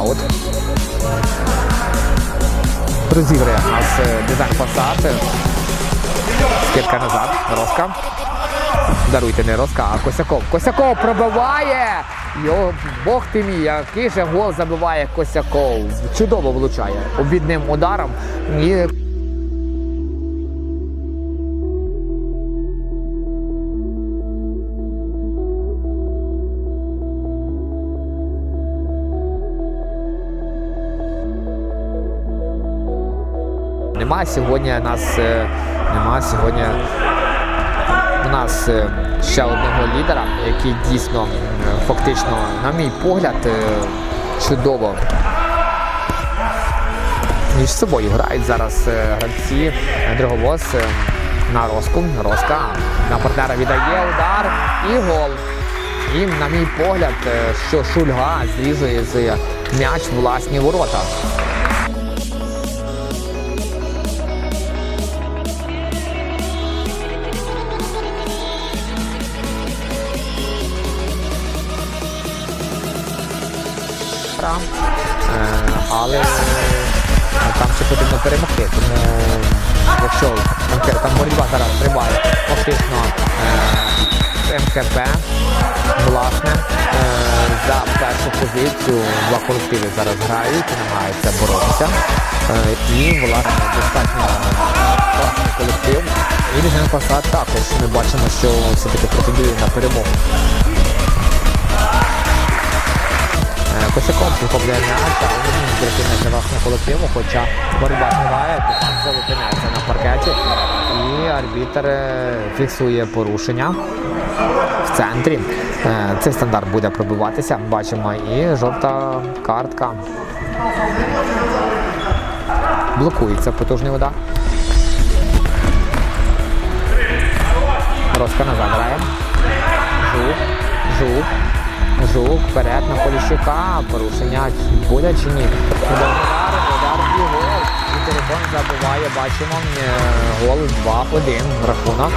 Аут. Розіграє нас е, дизайн пасати. Скидка назад. Роска. Даруйте не Роска, а Косяков. Косяков пробиває! Йо, Бог ти мій, який же гол забиває Косяков. Чудово влучає обідним ударом. І Нема сьогодні нас е, нема сьогодні у нас е, ще одного лідера, який дійсно е, фактично, на мій погляд, чудово між собою грають зараз гравці Дроговоз на Роску. Роска на партнера віддає удар і гол. І, на мій погляд, що Шульга зрізує з м'яч власні ворота. Гра, Е, але е, там ще потрібно перемогти. Тому якщо там боротьба зараз триває, фактично е, МКП власне за першу позицію два колективи зараз грають намагаються боротися. І власне достатньо класний колектив. І Пасад також ми бачимо, що все-таки претендує на перемогу. Косяков підхоплює м'яч, але не м'яч для власного колективу, хоча боротьба триває, Тиханцев опиняється на паркеті. І арбітр е, фіксує порушення в центрі. Е, Цей стандарт буде пробиватися, бачимо, і жовта картка. Блокується потужний удар. Роска назад грає. Жук, жук. Жук вперед на Поліщука. Порушення буде чи ні? Удар, удар і гол. І телефон забуває, бачимо. е, Гол 2-1 рахунок.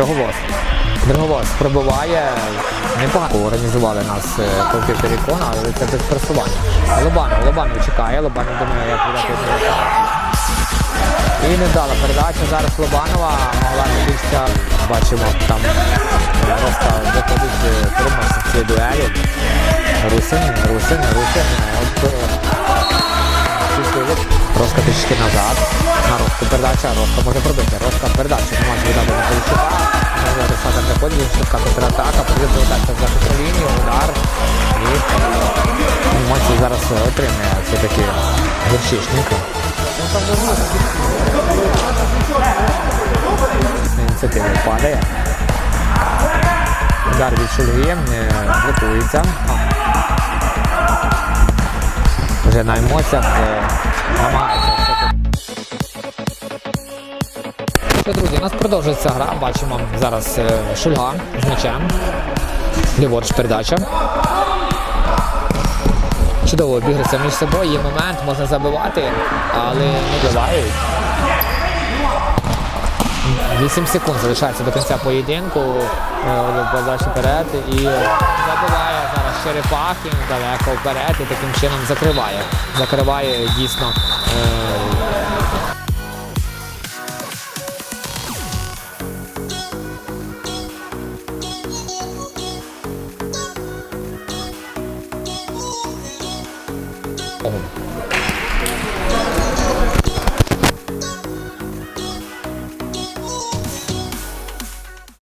Дроговоз. Дроговоз пробиває. Непогано організували нас е, колектив Терікона, але це без пресування. Лобанов, Лобанов чекає, Лобанов думає, як видати. І невдала передача зараз Лобанова. Могла більше. Бачимо, там е, Роста виходить е, переможцем цієї дуелі. Русин, Русин, Русин. Е. Роска трішки назад. На Роску передача. Роска може пробити. Роска передача. Не може віддати на Поліщука. Олександр не. Швидка контратака. Повертатися в захисну лінію. Удар. І емоції зараз отримує все-таки гірчишник. Ініціатива падає. Удар від Шульги. е, Блокується. Вже на емоціях е, намагається. Що, друзі, у нас продовжується гра. Бачимо зараз е, Шульга з м'ячем. Ліворуч передача. Чудово обіграються між собою. Є момент, можна забивати, але не бивають. 8 секунд залишається до кінця поєдинку. Е, вперед і забиває зараз Черепахін далеко вперед і таким чином закриває. Закриває дійсно е, 어.